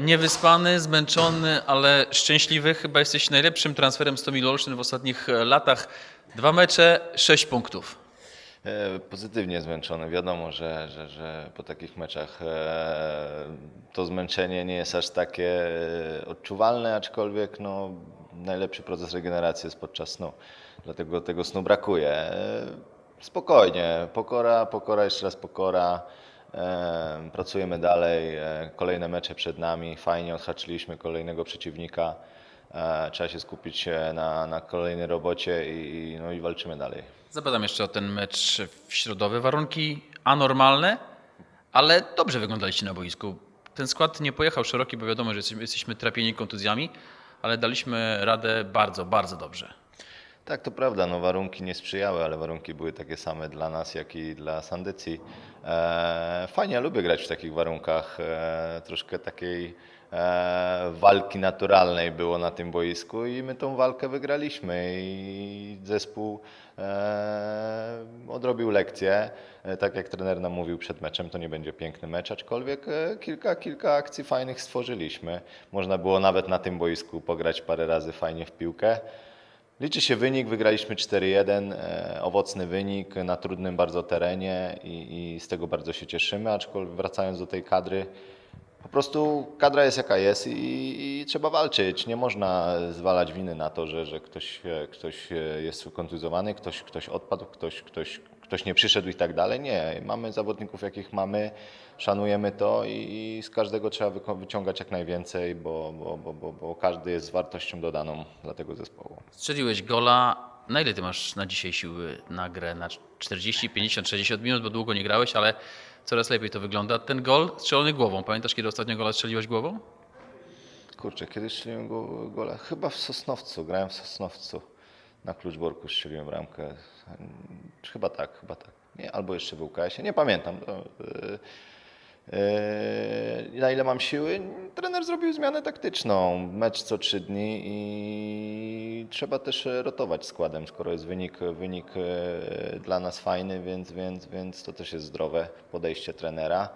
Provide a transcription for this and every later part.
Niewyspany, zmęczony, ale szczęśliwy. Chyba jesteś najlepszym transferem 100 mil Olsztyn w ostatnich e, latach. Dwa mecze, sześć punktów. E, Pozytywnie zmęczony. Wiadomo, że, że, że po takich meczach e, to zmęczenie nie jest aż takie odczuwalne, aczkolwiek no, najlepszy proces regeneracji jest podczas snu. Dlatego tego snu brakuje. Spokojnie, pokora, pokora, jeszcze raz pokora. Pracujemy dalej, e, kolejne mecze przed nami. Fajnie odhaczyliśmy kolejnego przeciwnika. E, Trzeba się skupić e, na, na kolejnej robocie i, no, i walczymy dalej. Zapytam jeszcze o ten mecz w środowy. Warunki anormalne, ale dobrze wyglądaliście na boisku. Ten skład nie pojechał szeroki, bo wiadomo, że jesteśmy trapieni kontuzjami, ale daliśmy radę bardzo, bardzo dobrze. Tak, to prawda, no warunki nie sprzyjały, ale warunki były takie same dla nas, jak i dla Sandycji. E, fajnie, ja lubię grać w takich warunkach. E, troszkę takiej e, walki naturalnej było na tym boisku i my tą walkę wygraliśmy i zespół e, odrobił lekcję. E, tak jak trener nam mówił przed meczem, to nie będzie piękny mecz, aczkolwiek e, kilka, kilka akcji fajnych stworzyliśmy. Można było nawet na tym boisku pograć parę razy fajnie w piłkę. Liczy się wynik, wygraliśmy 4-1, e, owocny wynik na trudnym bardzo terenie i, i z tego bardzo się cieszymy, aczkolwiek wracając do tej kadry, po prostu kadra jest jaka jest i, i trzeba walczyć. Nie można zwalać winy na to, że, że ktoś, e, ktoś e, jest kontuzjowany, ktoś, ktoś odpadł, ktoś, ktoś, ktoś nie przyszedł i tak dalej. Nie, mamy zawodników jakich mamy, szanujemy to i, z każdego trzeba wyciągać jak najwięcej, bo, bo, bo, bo, każdy jest wartością dodaną dla tego zespołu. Strzeliłeś gola. Na ile ty masz na dzisiaj siły na grę? Na 40, 50, 60 minut, bo długo nie grałeś, ale coraz lepiej to wygląda. Ten gol strzelony głową. Pamiętasz, kiedy ostatnio gola strzeliłeś głową? Kurczę, kiedyś strzeliłem go, gola, chyba w Sosnowcu, grałem w Sosnowcu. Na Kluczborku strzeliłem bramkę. Hmm, Chyba tak, chyba tak. Nie, albo jeszcze w UKS-ie, nie pamiętam. Yy, yy, na ile mam siły? Trener zrobił zmianę taktyczną. Mecz co trzy dni i trzeba też rotować składem, skoro jest wynik, wynik yy, dla nas fajny, więc, więc, więc to też jest zdrowe podejście trenera.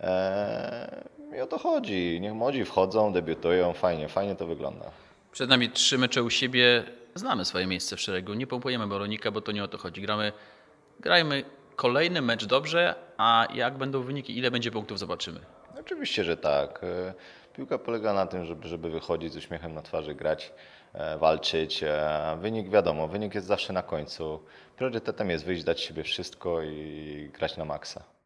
Eee, I o to chodzi. Niech młodzi wchodzą, debiutują, fajnie, fajnie to wygląda. Przed nami trzy mecze u siebie. Znamy swoje miejsce w szeregu. Nie pompujemy Boronika, bo to nie o to chodzi. Gramy, grajmy kolejny mecz dobrze, a jak będą wyniki, ile będzie punktów, zobaczymy. Oczywiście, że tak. E, Piłka polega na tym, żeby, żeby wychodzić z uśmiechem na twarzy, grać, e, walczyć. E, Wynik wiadomo, wynik jest zawsze na końcu. Priorytetem jest wyjść, dać siebie wszystko i grać na maksa.